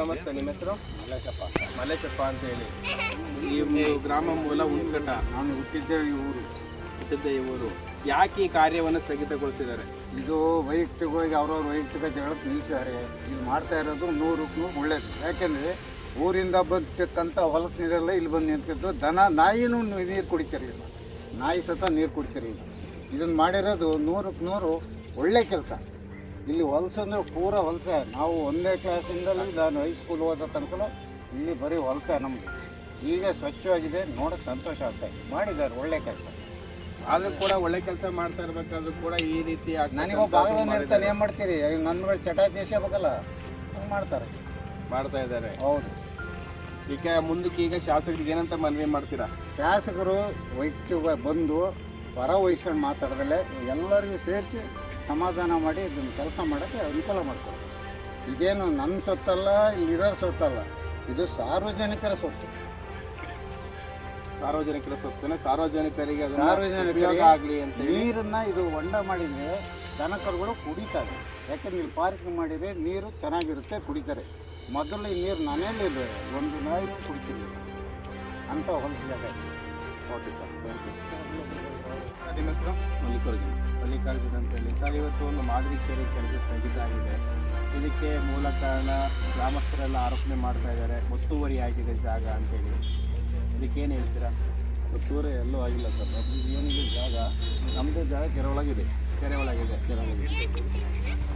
ನಮಸ್ತೆ, ನಿಮ್ಮ ಹೆಸರು? ಮಲ್ಲೇಶಪ್ಪ. ಮಲ್ಲೇಶಪ್ಪ ಅಂತ ಹೇಳಿ. ಈ ಗ್ರಾಮ ಮೂಲ ಉಂಟ್ಕಟ ನಾನು ಹುಟ್ಟಿದ್ದೆ ಈ ಊರು, ಹುಟ್ಟಿದ್ದೆ ಈ ಊರು. ಯಾಕೆ ಈ ಕಾರ್ಯವನ್ನು ಸ್ಥಗಿತಗೊಳಿಸಿದ್ದಾರೆ? ಇದು ವೈಯಕ್ತಿಕವಾಗಿ ಅವ್ರವ್ರ ವೈಯಕ್ತಿಕ ಜಗಳ ನಿಲ್ಲಿಸಿದ್ದಾರೆ. ಇದು ಮಾಡ್ತಾ ಇರೋದು ನೂರಕ್ಕೂ ನೂರು ಒಳ್ಳೇದು. ಯಾಕೆಂದರೆ ಊರಿಂದ ಬಂದಿರ್ತಕ್ಕಂಥ ಹೊಲಸು ನೀರೆಲ್ಲ ಇಲ್ಲಿ ಬಂದು ನಿಂತಿದ್ದು ದನ, ನಾಯಿನೂ ನೀರು ಕುಡಿತಿರಲಿಲ್ಲ. ನಾಯಿ ಸತ ನೀರು ಕುಡಿತಿರಲಿಲ್ಲ. ಇದನ್ನು ಮಾಡಿರೋದು ನೂರಕ್ಕೆ ನೂರು ಒಳ್ಳೆ ಕೆಲಸ. ಇಲ್ಲಿ ಹೊಲಸು ಅಂದರೆ ಪೂರ ಹೊಲಸೆ. ನಾವು ಒಂದೇ ಕ್ಲಾಸಿಂದಲೂ ನಾನು ಹೈಸ್ಕೂಲ್ ಓದೋ ತನಕ ಇಲ್ಲಿ ಬರೀ ಹೊಲಸೆ ನಮ್ಮದು ಈಗ ಸ್ವಚ್ಛವಾಗಿದೆ ನೋಡೋಕ್ಕೆ ಸಂತೋಷ ಆಗ್ತದೆ ಮಾಡಿದ್ದಾರೆ ಒಳ್ಳೆ ಕೆಲಸ. ಆದ್ರೂ ಕೂಡ ಒಳ್ಳೆ ಕೆಲಸ ಮಾಡ್ತಾ ಇರ್ಬೇಕಾದ್ರೂ ಕೂಡ ಈ ರೀತಿ ನನಗೆ ನನಗೊಬ್ಬ ಭಾಗದಲ್ಲಿ ಇರ್ತಾನೆ ಏನು ಮಾಡ್ತೀರಿ? ನನ್ನ ಚಟ ಬೇಕಲ್ಲ ಹಂಗೆ ಮಾಡ್ತಾರೆ. ಮಾಡ್ತಾ ಇದ್ದಾರೆ. ಹೌದು. ಈಗ ಮುಂದಕ್ಕೆ ಈಗ ಶಾಸಕರಿಗೆ ಏನಂತ ಮನವಿ ಮಾಡ್ತೀರಾ? ಶಾಸಕರು ವೈಕ್ಯ ಬಂದು ಹೊರ ವಹಿಸ್ಕೊಂಡು ಮಾತಾಡಿದ್ರೆ ಎಲ್ಲರಿಗೂ ಸೇರಿಸಿ ಸಮಾಧಾನ ಮಾಡಿ ಇದನ್ನು ಕೆಲಸ ಮಾಡೋಕ್ಕೆ ಅನುಕೂಲ ಮಾಡ್ತಾರೆ ಇದೇನು ನನ್ನ ಸೊತ್ತಲ್ಲ ಇಲ್ಲಿರೋರ ಸೊತ್ತಲ್ಲ ಇದು ಸಾರ್ವಜನಿಕರ ಸೊತ್ತು. ಸಾರ್ವಜನಿಕರ ಸೊತ್ತನ್ನ ಸಾರ್ವಜನಿಕರಿಗೆ ಸಾರ್ವಜನಿಕ ಆಗಲಿ ಉಪಯೋಗ ಆಗ್ಲಿ ಅಂತ ನೀರನ್ನು ಇದು ಹೊಂಡ ಮಾಡಿದರೆ ದನಕರುಗಳು ಕುಡಿತಾರೆ. ಯಾಕಂದ್ರೆ ಇಲ್ಲಿ ಪಾರ್ಕಿಂಗ್ ಮಾಡಿದರೆ ನೀರು ಚೆನ್ನಾಗಿರುತ್ತೆ ಕುಡಿತಾರೆ. ಮೊದಲು ಈ ನೀರು ಮನೆಯಲ್ಲಿದೆ ಒಂದು ನಾಯಿ ಕುಡಿತೀವಿ ಅಂತ ಹೊಲಿಸಿದಾಗ. ಓಕೆ ಸರ್ ಥ್ಯಾಂಕ್ ಯು ನಿಮ್ಮ ಹೆಸರು? ಮಲ್ಲಿಕಾರ್ಜುನ್. ಮಲ್ಲಿಕಾರ್ಜುನ್ ಅಂತ ಹೇಳಿ ಸರ್ ಇವತ್ತು ಒಂದು ಮಾದರಿ ಕೆರೆ ಕೆಲಸ ತೆಗೆದಾಗಿದೆ. ಇದಕ್ಕೆ ಮೂಲ ಕಾರಣ ಗ್ರಾಮಸ್ಥರೆಲ್ಲ ಆರೋಪಣೆ ಮಾಡ್ತಾ ಇದ್ದಾರೆ. ಒತ್ತುವರಿ ಆಗಿದೆ ಜಾಗ ಅಂತೇಳಿ. ಇದಕ್ಕೇನು ಹೇಳ್ತೀರಾ? ಒತ್ತುವರಿ ಎಲ್ಲೂ ಆಗಿಲ್ಲ ಸರ್. ಅದು ಏನಿದೆ ಜಾಗ? ನಮ್ಮದೇ ಜಾಗ ಕೆರೆ ಒಳಗಿದೆ. ಕೆರೆ ಒಳಗಿದೆ. ಕೆರೆ ಒಳಗಿದೆ.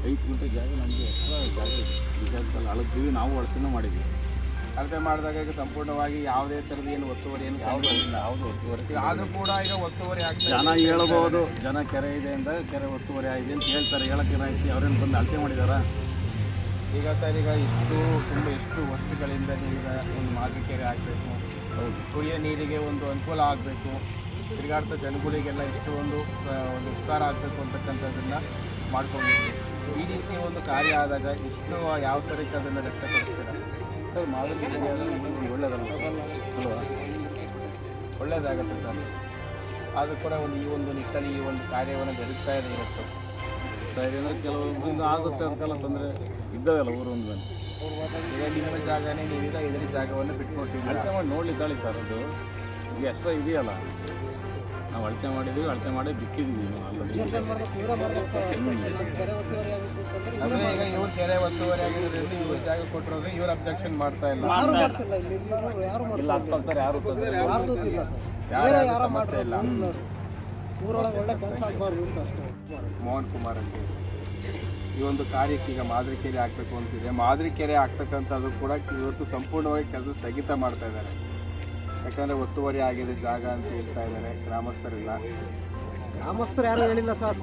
ಐದು ಗುಂಟೆ ಜಾಗ ನಮಗೆ. ಜಾಗ ಇದೆ. ಈ ಜಾಗದಲ್ಲಿ ಅಳದ್ವಿ ನಾವು ಅಳತೆನೂ ಮಾಡಿದ್ವಿ ಅಳತೆ ಮಾಡಿದಾಗ ಈಗ ಸಂಪೂರ್ಣವಾಗಿ ಯಾವುದೇ ಥರದ ಏನು ಒತ್ತುವರಿ ಏನು ಯಾವುದು ಇಲ್ಲ ಯಾವುದು ಒತ್ತುವರಿ ಆದರೂ ಕೂಡ ಈಗ ಒತ್ತುವರಿ ಆಗ್ತದೆ ಜನ ಹೇಳಬಹುದು ಹೇಳ್ಬೋದು. ಜನ ಕೆರೆ ಇದೆ ಅಂತ ಕೆರೆ ಒತ್ತುವರಿ ಆಗಿದೆ ಅಂತ ಹೇಳ್ತಾರೆ. ಹೇಳಕ್ಕೆ ಏನಾಯ್ತು ಅವ್ರೇನು ಬಂದು ಅಳತೆ ಮಾಡಿದಾರ? ಈಗ ಸರ್ ಈಗ ಇಷ್ಟು ತುಂಬ ಎಷ್ಟು ವರ್ಷಗಳಿಂದ ಈಗ ಒಂದು ಮಾದರಿ ಕೆರೆ ಆಗಬೇಕು ಹೌದು. ಕುಡಿಯೋ ನೀರಿಗೆ ಒಂದು ಅನುಕೂಲ ಆಗಬೇಕು. ತಿರುಗಾಡ್ತಾ ಜನಗಳಿಗೆಲ್ಲ ಎಷ್ಟು ಒಂದು ಒಂದು ಉಪಕಾರ ಆಗಬೇಕು ಅಂತಕ್ಕಂಥದ್ದನ್ನು ಮಾಡ್ಕೊಂಡಿದ್ದೀವಿ. ಈ ರೀತಿ ಒಂದು ಕಾರ್ಯ ಆದಾಗ ಎಷ್ಟು ಯಾವ ಥರಕ್ಕೆ ಅದನ್ನು ವ್ಯಕ್ತಪಡಿಸ್ತೀರಾ? ಸರ್ ಮಾದರಿ ಒಳ್ಳೆಯದಲ್ಲ ಅಲ್ವಾ? ಒಳ್ಳೆಯದಾಗುತ್ತೆ ಸರ್. ಆದರೂ ಕೂಡ ಒಂದು ಈ ಒಂದು ನಿಟ್ಟಲ್ಲಿ ಈ ಒಂದು ಕಾರ್ಯವನ್ನು ಸರ್ ಸರಿ ಅಂದರೆ ಕೆಲವೊಬ್ಬರಿಂದ ಆಗುತ್ತೆ ಅಂತೆಲ್ಲ ತೊಂದರೆ ಇದ್ದಾವಲ್ಲ ಊರು ಒಂದು ಮೇಲೆ. ಈಗ ನಿಮ್ಮ ಜಾಗನೇ ನೀವಿಲ್ಲ ಇದರ ಜಾಗವನ್ನು ಬಿಟ್ಕೊಟ್ಟಿದ್ದೀರಾ ಅಂತ ಮಾಡಿ ನೋಡ್ಲಿಕ್ಕೆ ತಾಳಿ ಸರ್ ಅದು. ಈಗ ಎಷ್ಟೋ ಇದೆಯಲ್ಲ. ನಾವು ಅಳತೆ ಮಾಡಿದ್ವಿ ಅಳತೆ ಮಾಡಿ ಬಿಕ್ಕಿದ್ವಿ ನಾವು ಇವ್ರ ಕೆರೆ ಒತ್ತುವರಿ ಆಗಿರೋದ್ರಿಂದ ಇವ್ರ ಜಾಗ ಕೊಟ್ಟಿರೋದು ಇವ್ರು ಅಬ್ಜೆಕ್ಷನ್ ಮಾಡ್ತಾ ಇಲ್ಲ. ಇಲ್ಲ. ಆಗ್ತಾರೆ ಯಾರು ಯಾರು ಸಮಸ್ಯೆ ಇಲ್ಲ. ಊರೊಳಗೆ ಒಳ್ಳೆ ಕೆಲಸ ಆಗಬಾರ್ದು ಅಂತ ಅಷ್ಟೇ. ಮೋಹನ್ ಕುಮಾರ್ ಅಂತ ಈ ಒಂದು ಕಾರ್ಯಕ್ಕೆ ಈಗ ಮಾದರಿ ಕೆರೆ ಹಾಕ್ಬೇಕು ಅಂತಿದೆ. ಮಾದರಿ ಕೆರೆ ಹಾಕ್ತಕ್ಕಂಥದ್ದು ಕೂಡ ಇವತ್ತು ಸಂಪೂರ್ಣವಾಗಿ ಕೆಲಸ ಸ್ಥಗಿತ ಮಾಡ್ತಾ ಇದ್ದಾರೆ. ಯಾಕಂದ್ರೆ ಒತ್ತುವರಿ ಆಗಿದೆ ಜಾಗ ಅಂತ ಹೇಳ್ತಾ ಇದ್ದಾರೆ ಗ್ರಾಮಸ್ಥರಿಲ್ಲ ಗ್ರಾಮಸ್ಥರು ಯಾರು ಹೇಳಿಲ್ಲ ಸರ್.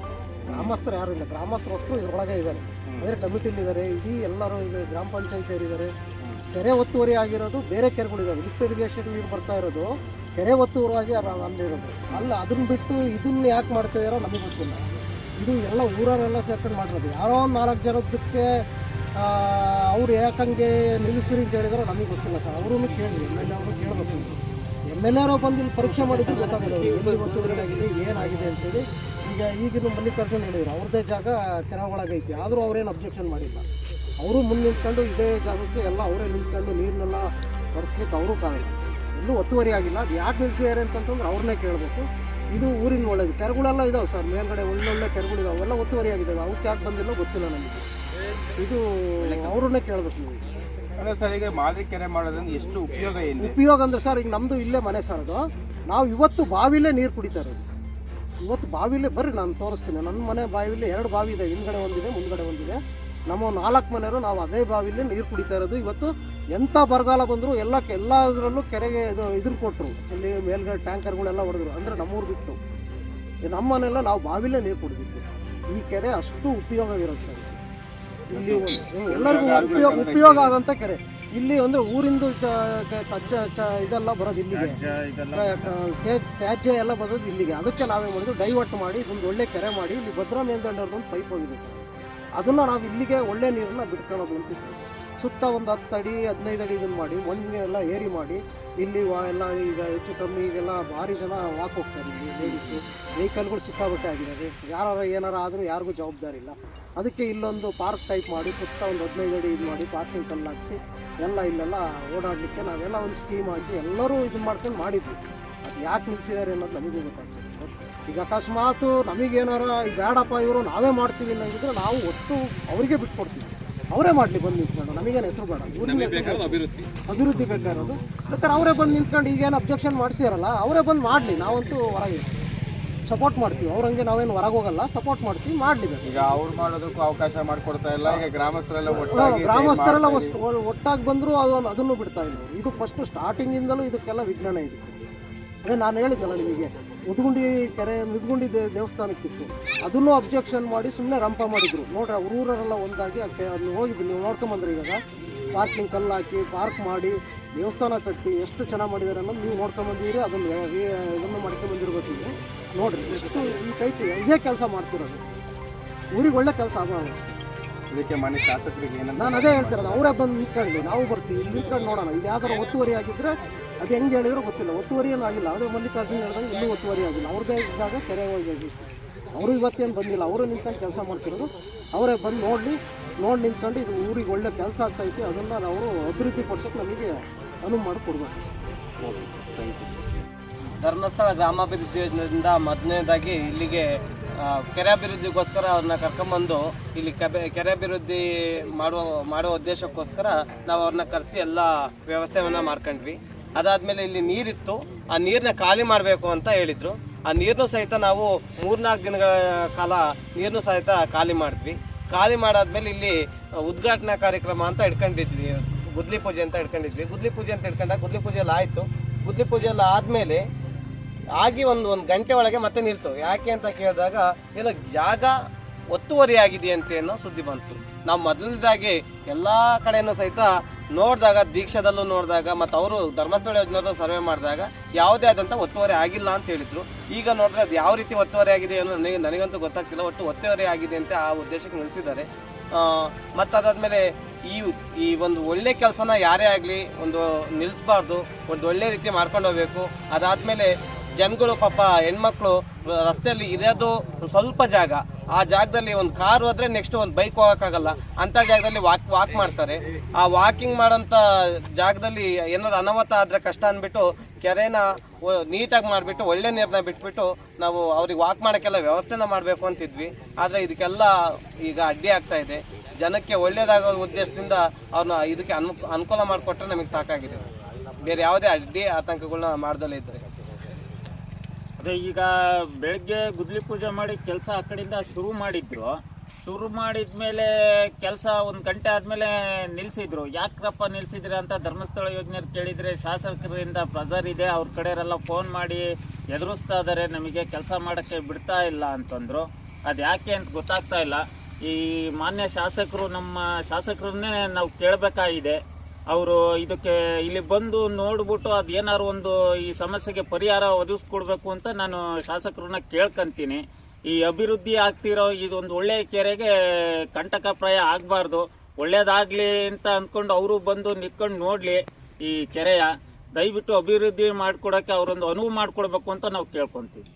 ಗ್ರಾಮಸ್ಥರು ಯಾರು ಇಲ್ಲ. ಗ್ರಾಮಸ್ಥರು ಅಷ್ಟು ಇದರೊಳಗೆ ಇದ್ದಾರೆ. ಅಂದರೆ ಇದ್ದಾರೆ ಇಡೀ ಎಲ್ಲರೂ ಇದೆ. ಗ್ರಾಮ ಪಂಚಾಯತಿಯವರು ಇದ್ದಾರೆ. ಕೆರೆ ಒತ್ತುವರಿ ಆಗಿರೋದು ಬೇರೆ ಕೆರೆಗಳಿದ್ದಾವೆ ಲಿಫ್ಟ್ ಇರಿಗೇಷನ್ ನೀರು ಬರ್ತಾ ಇರೋದು ಕೆರೆ ಒತ್ತುವರಾಗಿ ಅಲ್ಲ ಅಲ್ಲಿರೋದು. ಅಲ್ಲ ಅದನ್ನ ಬಿಟ್ಟು ಇದನ್ನ ಯಾಕೆ ಮಾಡ್ತಾ ಇದ್ದಾರೋ ನಮಗೆ ಗೊತ್ತಿಲ್ಲ. ಇದು ಎಲ್ಲ ಊರವರೆಲ್ಲ ಸೇರ್ಕೊಂಡು ಮಾಡಿರೋದು. ಯಾರೋ ಒಂದು ನಾಲ್ಕು ಜನದಕ್ಕೆ ಅವ್ರು ಯಾಕಂಗೆ ನಿಲ್ಲಿಸ್ರಿ ಅಂತ ಹೇಳಿದ್ರು ನಮಗೆ ಗೊತ್ತಿಲ್ಲ ಸರ್. ಅವರು ಕೇಳಿ, ಎಂ ಎಲ್ ಎ ಅವರು ಕೇಳಬೇಕು. ಎಂ ಎಲ್ ಎರೋ ಬಂದು ಇಲ್ಲಿ ಪರೀಕ್ಷೆ ಮಾಡಿದ್ದು ಗೊತ್ತಾಗೋದು ಆಗಿದೆ ಏನಾಗಿದೆ ಅಂತೇಳಿ ಈಗ ಈಗಿನ ಮಲ್ಲಿಕಾರ್ಜುನ್ ಹೇಳಿದ್ರು, ಅವ್ರದೇ ಜಾಗ ಕೆರೆ ಒಳಗೈತಿ ಆದರೂ ಅವ್ರೇನು ಅಬ್ಜೆಕ್ಷನ್ ಮಾಡಿಲ್ಲ. ಅವರು ಮುಂದೆ ನಿಂತ್ಕೊಂಡು ಇದೇ ಜಾಗಕ್ಕೆ ಎಲ್ಲ ಅವರೇ ನಿಂತ್ಕೊಂಡು ನೀರನ್ನೆಲ್ಲ ಒರೆಸ್ಲಿಕ್ಕೆ ಅವರು ಕಾರಣ. ಎಲ್ಲೂ ಒತ್ತುವರಿ ಆಗಿಲ್ಲ. ಅದು ಯಾಕೆ ನಿಲ್ಲಿಸಿದ್ದಾರೆ ಅಂತಂತಂದ್ರೆ ಅವ್ರನ್ನೇ ಕೇಳಬೇಕು. ಇದು ಊರಿನ ಒಳಗೆ ಕೆರೆಗಳೆಲ್ಲ ಇದಾವೆ ಸರ್. ಮೇಲ್ಗಡೆ ಒಳ್ಳೊಳ್ಳೆ ಕೆರೆಗಳಿದಾವೆ. ಅವೆಲ್ಲ ಒತ್ತುವರಿ ಆಗಿದ್ದಾವೆ ಅವಕ್ಕೆ ಯಾಕೆ ಬಂದಿಲ್ಲ ಗೊತ್ತಿಲ್ಲ ನಮಗೆ. ಇದು ಅವ್ರನ್ನೇ ಕೇಳ್ಬೇಕು ನೀವು. ಅಂದ್ರೆ ಸರ್ ಈಗ ಮಾದರಿ ಕೆರೆ ಮಾಡೋದ್ರಿಂದ ಎಷ್ಟು ಉಪಯೋಗ ಏನು ಉಪಯೋಗ ಅಂದ್ರೆ ಸರ್ ಈಗ ನಮ್ಮದು ಇಲ್ಲೇ ಮನೆ ಸರ್ ಅದು. ನಾವು ಇವತ್ತು ಬಾವಿಲೇ ನೀರು ಕುಡಿತಾ ಇರೋದು ಇವತ್ತು ಬಾವಿಲೇ ಬರ್ರಿ ನಾನು ತೋರಿಸ್ತೀನಿ. ನನ್ನ ಮನೆ ಬಾವಿಲಿ ಎರಡು ಬಾವಿ ಇದೆ. ಹಿಂದ್ಗಡೆ ಒಂದಿದೆ ಮುಂದ್ಗಡೆ ಒಂದಿದೆ. ನಮ್ಮ ನಾಲ್ಕು ಮನೆಯವರು ನಾವು ಅದೇ ಬಾವಿಲೇ ನೀರು ಕುಡಿತಾ ಇರೋದು. ಇವತ್ತು ಎಂಥ ಬರಗಾಲ ಬಂದರೂ ಎಲ್ಲ ಎಲ್ಲದರಲ್ಲೂ ಕೆರೆಗೆ ಇದು ಇದ್ರ ಕೊಟ್ಟರು ಇಲ್ಲಿ ಮೇಲ್ಗಡೆ ಟ್ಯಾಂಕರ್ಗಳೆಲ್ಲ ಹೊಡೆದ್ರು. ಅಂದರೆ ನಮ್ಮೂರು ಬಿಟ್ಟು. ನಮ್ಮನೆಲ್ಲ ನಮ್ಮ ಮನೆಯಲ್ಲ ನಾವು ಬಾವಿಲೇ ನೀರು ಕುಡಿದಿದ್ವಿ ಈ ಕೆರೆ ಅಷ್ಟು ಉಪಯೋಗವಿರೋದು ಸರ್. ಇಲ್ಲಿ ಎಲ್ಲರಿಗೂ ಉಪಯೋಗ ಉಪಯೋಗ ಆದಂಥ ಕೆರೆ. ಇಲ್ಲಿ ಅಂದ್ರೆ ಊರಿಂದು ಕಚ್ಚ ಇದೆಲ್ಲ ಬರೋದು ಇಲ್ಲಿಗೆ. ತ್ಯಾಜ್ಯ ಎಲ್ಲ ಬರೋದು ಇಲ್ಲಿಗೆ. ಅದಕ್ಕೆ ನಾವೇ ಮಾಡಿದ್ವಿ? ಡೈವರ್ಟ್ ಮಾಡಿ ಒಂದು ಒಳ್ಳೆ ಕೆರೆ ಮಾಡಿ ಇಲ್ಲಿ ಭದ್ರಾ ಮೇಲ್ದಂಡವ್ರದ್ದು ಒಂದು ಪೈಪ್ ಹೋಗಿದೆ. ಅದನ್ನ ನಾವು ಇಲ್ಲಿಗೆ ಒಳ್ಳೆ ನೀರನ್ನ ಬಿಟ್ಕೊಳ್ಳೋದು ಅಂತಿದ್ವಿ ಸುತ್ತ ಒಂದು ಹತ್ತು ಅಡಿ, ಹದಿನೈದು ಅಡಿ ಇದನ್ನು ಮಾಡಿ ಮಣ್ಣು ಎಲ್ಲ ಏರಿ ಮಾಡಿ, ಇಲ್ಲಿ ವಾ- ಎಲ್ಲ ಈಗ ಹೆಚ್ಚು ಕಮ್ಮಿ ಈಗೆಲ್ಲ ಭಾರಿ ಜನ ವಾಕ್ ಹೋಗ್ತಾರೆ ಇಲ್ಲಿ ಲೇಡೀಸು ವೆಹಿಕಲ್ಗಳು ಸಿಕ್ಕಾಬಟ್ಟೆ ಆಗಿದ್ದಾರೆ ಯಾರು ಏನಾರು ಆದರೂ ಯಾರಿಗೂ ಜವಾಬ್ದಾರಿ ಇಲ್ಲ. ಅದಕ್ಕೆ ಇಲ್ಲೊಂದು ಪಾರ್ಕ್ ಟೈಪ್ ಮಾಡಿ, ಸುತ್ತ ಒಂದು ಹದಿನೈದು ಅಡಿ ಇದು ಮಾಡಿ ಪಾರ್ಕಿಂಗ್ ಕಲ್ಲು ಹಾಕಿಸಿ, ಎಲ್ಲ ಇಲ್ಲೆಲ್ಲ ಓಡಾಡಲಿಕ್ಕೆ ನಾವೆಲ್ಲ ಒಂದು ಸ್ಕೀಮ್ ಹಾಕಿ ಎಲ್ಲರೂ ಇದು ಮಾಡ್ಕೊಂಡು ಮಾಡಿದ್ವಿ. ಅದು ಯಾಕೆ ನಿಲ್ಲಿಸಿದ್ದಾರೆ ಅನ್ನೋದು ನಮಗೂ ಗೊತ್ತಾಗ್ತದೆ ಈಗ ಅಕಸ್ಮಾತ್ ನಮಗೇನಾರ ಬೇಡಪ್ಪ ಇವರು, ನಾವೇ ಮಾಡ್ತೀವಿ ಅನ್ನೋದಿದ್ರೆ ನಾವು ಒಟ್ಟು ಅವರಿಗೆ ಬಿಟ್ಕೊಡ್ತೀವಿ. ಅವರೇ ಮಾಡ್ಲಿಕ್ಕೆ ಬಂದು ನಿಂತ್ಕೊಂಡು. ನಮಗೇನು ಹೆಸರು ಬೇಡ. ಅಭಿವೃದ್ಧಿ. ಅಭಿವೃದ್ಧಿ ಬೇಕಾಗಿರೋದು. ಬೇಕಾದ್ರೆ ಅವರೇ ಬಂದು ನಿಂತ್ಕೊಂಡು ಈಗೇನು ಅಬ್ಜೆಕ್ಷನ್ ಮಾಡಿಸಿರಲ್ಲ ಅವರೇ ಬಂದು ಮಾಡಲಿ. ನಾವಂತೂ ಹೊರಗೆ ಸಪೋರ್ಟ್ ಮಾಡ್ತೀವಿ. ಅವ್ರಂಗೆ ನಾವೇನು ಹೊರಗೆ ಹೋಗಲ್ಲ ಸಪೋರ್ಟ್ ಮಾಡ್ತೀವಿ ಮಾಡಲಿ ಈಗ ಅವ್ರು ಮಾಡೋದಕ್ಕೂ ಅವಕಾಶ ಮಾಡಿಕೊಡ್ತಾ ಇಲ್ಲ. ಈಗ ಗ್ರಾಮಸ್ಥರೆಲ್ಲ ಒಟ್ಟಾಗಿ ಗ್ರಾಮಸ್ಥರೆಲ್ಲ ಒಟ್ಟಾಗಿ ಬಂದರೂ ಅದು ಅದನ್ನು ಬಿಡ್ತಾ ಇಲ್ಲ. ಇದು ಫಸ್ಟ್ ಸ್ಟಾರ್ಟಿಂಗಿಂದಲೂ ಇದಕ್ಕೆಲ್ಲ ವಿಜ್ಞಾನ ಇದೆ. ಅದೇ ನಾನು ಹೇಳಿದ್ದಲ್ಲ ನಿಮಗೆ. ಮುದ್ಗುಂಡಿ ಕೆರೆ, ಮುದ್ಗುಂಡಿ ದೇವಸ್ಥಾನಕ್ಕಿತ್ತು. ಅದನ್ನು ಅಬ್ಜೆಕ್ಷನ್ ಮಾಡಿ ಸುಮ್ಮನೆ ರಂಪ ಮಾಡಿದ್ರು. ನೋಡ್ರಿ, ಅವ್ರ ಊರವರೆಲ್ಲ ಒಂದಾಗಿ ಅದನ್ನ ಹೋಗಿದ್ದು ನೀವು ನೋಡ್ಕೊಂಬಂದ್ರಿ ಇವಾಗ. ಪಾರ್ಕಿಂಗ್ ಕಲ್ಲು ಹಾಕಿ ಪಾರ್ಕ್ ಮಾಡಿ, ದೇವಸ್ಥಾನ ಕಟ್ಟಿ ಎಷ್ಟು ಚೆನ್ನಾಗಿ ಮಾಡಿದ್ದಾರೆ ಅನ್ನೋದು ನೀವು ನೋಡ್ಕೊಂಬಂದಿರಿ ಅದನ್ನು ಇದನ್ನು ಮಾಡ್ಕೊಂಬಂದಿರ್ಬೇಕು ನೋಡ್ರಿ, ಎಷ್ಟು ಈ ಟೈಪ್ ಇದೇ ಕೆಲಸ ಮಾಡ್ತಿರೋದು. ಊರಿಗೆ ಒಳ್ಳೆ ಕೆಲಸ ಆಗೋಣ ಇದಕ್ಕೆ ಮನೆ ಶಾಸಕರಿಗೆ ಏನಂತ ನಾನು ಅದೇ ಹೇಳ್ತಿರೋದು ಅವರೇ ಬಂದು ನಿಂತ್ಕೊಳ್ಳಿ ನಾವು ಬರ್ತೀವಿ ಇಲ್ಲಿ ನಿಂತ್ಕೊಂಡು ನೋಡೋಣ. ಇದು ಯಾವ್ದಾರು ಒತ್ತುವರಿ ಆಗಿದ್ರೆ ಅದು ಹೆಂಗೆ ಹೇಳಿದ್ರು ಗೊತ್ತಿಲ್ಲ. ಒತ್ತುವರಿ ಏನೂ ಆಗಿಲ್ಲ. ಅದೇ ಮಲ್ಲಿಕಾರ್ಜುನ್ ಹೇಳಿದಂಗೆ ಇನ್ನೂ ಒತ್ತುವರಿ ಆಗಿಲ್ಲ. ಅವ್ರದ್ದೇ ಇದ್ದಾಗ ಕೆರೆ ಹೋಗಿ ಅವರು ಇವತ್ತೇನು ಬಂದಿಲ್ಲ. ಅವರು ನಿಂತ್ಕೊಂಡು ಕೆಲಸ ಮಾಡ್ತಿರೋದು. ಅವರೇ ಬಂದು ನೋಡಲಿ ನೋಡಿ ನಿಂತ್ಕೊಂಡು ಇದು ಊರಿಗೆ ಒಳ್ಳೆ ಕೆಲಸ ಆಗ್ತೈತಿ ಅದನ್ನು ನಾವು ಅಭಿವೃದ್ಧಿ ಪಡಿಸೋಕೆ ನಮಗೆ ಅನುವು ಮಾಡಿ ಕೊಡ್ಬೇಕು. Thank you. ಧರ್ಮಸ್ಥಳ ಗ್ರಾಮಾಭಿವೃದ್ಧಿ ಯೋಜನೆಯಿಂದ ಮೊದಲನೇದಾಗಿ ಇಲ್ಲಿಗೆ ಕೆರೆ ಅಭಿವೃದ್ಧಿಗೋಸ್ಕರ ಅವ್ರನ್ನ ಕರ್ಕೊಂಬಂದು ಇಲ್ಲಿ ಕೆರೆ ಅಭಿವೃದ್ಧಿ ಮಾಡುವ ಮಾಡೋ ಉದ್ದೇಶಕ್ಕೋಸ್ಕರ ನಾವು ಅವ್ರನ್ನ ಕರೆಸಿ ಎಲ್ಲ ವ್ಯವಸ್ಥೆಯನ್ನು ಮಾಡ್ಕೊಂಡ್ವಿ. ಅದಾದಮೇಲೆ ಇಲ್ಲಿ ನೀರಿತ್ತು. ಆ ನೀರನ್ನ ಖಾಲಿ ಮಾಡಬೇಕು ಅಂತ ಹೇಳಿದರು. ಆ ನೀರನ್ನು ಸಹಿತ ನಾವು ಮೂರ್ನಾಲ್ಕು ದಿನಗಳ ಕಾಲ ನೀರನ್ನು ಸಹಿತ ಖಾಲಿ ಮಾಡಿದ್ವಿ. ಖಾಲಿ ಮಾಡಾದ್ಮೇಲೆ ಇಲ್ಲಿ ಉದ್ಘಾಟನಾ ಕಾರ್ಯಕ್ರಮ ಅಂತ ಇಟ್ಕೊಂಡಿದ್ವಿ ಗುದ್ಲಿ ಪೂಜೆ ಅಂತ ಇಟ್ಕೊಂಡಿದ್ವಿ ಗುದ್ಲಿ ಪೂಜೆ ಅಂತ ಇಟ್ಕೊಂಡಾಗ ಗುದ್ಲಿ ಪೂಜೆ ಎಲ್ಲ ಆಯಿತು. ಗುದ್ಲಿ ಪೂಜೆ ಎಲ್ಲ ಆದಮೇಲೆ ಆಗಿ ಒಂದು ಒಂದು ಗಂಟೆ ಒಳಗೆ ಮತ್ತೆ ನಿಲ್ತು ಯಾಕೆ ಅಂತ ಕೇಳಿದಾಗ, ಏನೋ ಜಾಗ ಒತ್ತುವರಿ ಆಗಿದೆಯಂತೆ ಅನ್ನೋ ಸುದ್ದಿ ಬಂತು. ನಾವು ಮೊದಲನೇದಾಗಿ ಎಲ್ಲ ಕಡೆಯೂ ಸಹಿತ ನೋಡಿದಾಗ, ದೀಕ್ಷಾದಲ್ಲೂ ನೋಡಿದಾಗ, ಮತ್ತು ಅವರು ಧರ್ಮಸ್ಥಳ ಯೋಜನೆಯಲ್ಲೂ ಸರ್ವೆ ಮಾಡಿದಾಗ ಯಾವುದೇ ಆದಂಥ ಒತ್ತುವರಿ ಆಗಿಲ್ಲ ಅಂತ ಹೇಳಿದರು. ಈಗ ನೋಡಿದ್ರೆ ಅದು ಯಾವ ರೀತಿ ಒತ್ತುವರಿ ಆಗಿದೆ ಅನ್ನೋ ನನಗೆ, ನನಗಂತೂ ಗೊತ್ತಾಗ್ತಿಲ್ಲ. ಒಟ್ಟು ಒತ್ತುವರಿ ಆಗಿದೆ ಅಂತ ಆ ಉದ್ದೇಶಕ್ಕೆ ನಿಲ್ಲಿಸಿದ್ದಾರೆ ಮತ್ತು ಅದಾದಮೇಲೆ ಈ ಈ ಒಂದು ಒಳ್ಳೆ ಕೆಲಸನ ಯಾರೇ ಆಗಲಿ ಒಂದು ನಿಲ್ಲಿಸಬಾರ್ದು ಒಂದು ಒಳ್ಳೆ ರೀತಿ ಮಾಡ್ಕೊಂಡು ಹೋಗಬೇಕು. ಅದಾದಮೇಲೆ ಜನಗಳು ಪಾಪ ಹೆಣ್ಮಕ್ಳು ರಸ್ತೆಯಲ್ಲಿ ಇರೋದು ಸ್ವಲ್ಪ ಜಾಗ. ಆ ಜಾಗದಲ್ಲಿ ಒಂದು ಕಾರ್ ಹೋದ್ರೆ ನೆಕ್ಸ್ಟ್ ಒಂದು ಬೈಕ್ ಹೋಗೋಕ್ಕಾಗಲ್ಲ. ಅಂಥ ಜಾಗದಲ್ಲಿ ವಾಕ್ ವಾಕ್ ಮಾಡ್ತಾರೆ. ಆ ವಾಕಿಂಗ್ ಮಾಡೋಂಥ ಜಾಗದಲ್ಲಿ ಏನಾದ್ರು ಅನಾಹುತ ಆದರೆ ಕಷ್ಟ ಅಂದ್ಬಿಟ್ಟು ಕೆರೆನ ನೀಟಾಗಿ ಮಾಡಿಬಿಟ್ಟು, ಒಳ್ಳೆ ನೀರನ್ನ ಬಿಟ್ಬಿಟ್ಟು ನಾವು ಅವ್ರಿಗೆ ವಾಕ್ ಮಾಡೋಕ್ಕೆಲ್ಲ ವ್ಯವಸ್ಥೆನ ಮಾಡಬೇಕು ಅಂತಿದ್ವಿ. ಆದರೆ ಇದಕ್ಕೆಲ್ಲ ಈಗ ಅಡ್ಡಿ ಆಗ್ತಾ ಇದೆ. ಜನಕ್ಕೆ ಒಳ್ಳೇದಾಗೋ ಉದ್ದೇಶದಿಂದ ಅವ್ರನ್ನ ಇದಕ್ಕೆ ಅನು ಅನುಕೂಲ ಮಾಡಿಕೊಟ್ರೆ ನಮಗೆ ಸಾಕಾಗಿದೆ. ಬೇರೆ ಯಾವುದೇ ಅಡ್ಡಿ ಆತಂಕಗಳನ್ನ ಮಾಡ್ದಲೇ ಇದ್ರೆ. ಅದೇ ಈಗ ಬೆಳಗ್ಗೆ ಗುದ್ಲಿ ಪೂಜೆ ಮಾಡಿ ಕೆಲಸ ಆ ಕಡೆಯಿಂದ ಶುರು ಮಾಡಿದ್ರು. ಶುರು ಮಾಡಿದ್ಮೇಲೆ ಕೆಲಸ ಒಂದು ಗಂಟೆ ಆದಮೇಲೆ ನಿಲ್ಲಿಸಿದ್ರು ಯಾಕ್ರಪ್ಪ ನಿಲ್ಲಿಸಿದ್ರೆ ಅಂತ ಧರ್ಮಸ್ಥಳ ಯೋಜನೆಯವ್ರು ಕೇಳಿದರೆ ಶಾಸಕರಿಂದ ಪ್ರೆಸರ್ ಇದೆ, ಅವ್ರ ಕಡೆಯವರೆಲ್ಲ ಫೋನ್ ಮಾಡಿ ಎದುರಿಸ್ತಾ ಇದ್ದಾರೆ ನಮಗೆ ಕೆಲಸ ಮಾಡೋಕ್ಕೆ ಬಿಡ್ತಾ ಇಲ್ಲ ಅಂತಂದರು. ಅದು ಯಾಕೆ ಅಂತ ಗೊತ್ತಾಗ್ತಾ ಇಲ್ಲ. ಈ ಮಾನ್ಯ ಶಾಸಕರು ನಮ್ಮ ಶಾಸಕರನ್ನೇ ನಾವು ಕೇಳಬೇಕಾಗಿದೆ. ಅವರು ಇದಕ್ಕೆ ಇಲ್ಲಿ ಬಂದು ನೋಡ್ಬಿಟ್ಟು ಅದೇನಾದ್ರು ಒಂದು ಈ ಸಮಸ್ಯೆಗೆ ಪರಿಹಾರ ಒದಗಿಸ್ಕೊಡ್ಬೇಕು ಅಂತ ನಾನು ಶಾಸಕರನ್ನ ಕೇಳ್ಕೊಂತೀನಿ. ಈ ಅಭಿವೃದ್ಧಿ ಆಗ್ತಿರೋ ಇದೊಂದು ಒಳ್ಳೆಯ ಕೆರೆಗೆ ಕಂಟಕಪ್ರಾಯ ಆಗಬಾರ್ದು. ಒಳ್ಳೇದಾಗಲಿ ಅಂತ ಅಂದ್ಕೊಂಡು ಅವರು ಬಂದು ನಿಂತ್ಕೊಂಡು ನೋಡಲಿ ಈ ಕೆರೆಯ. ದಯವಿಟ್ಟು ಅಭಿವೃದ್ಧಿ ಮಾಡ್ಕೊಡೋಕ್ಕೆ ಅವರೊಂದು ಅನುವು ಮಾಡಿಕೊಡ್ಬೇಕು ಅಂತ ನಾವು ಕೇಳ್ಕೊತೀವಿ.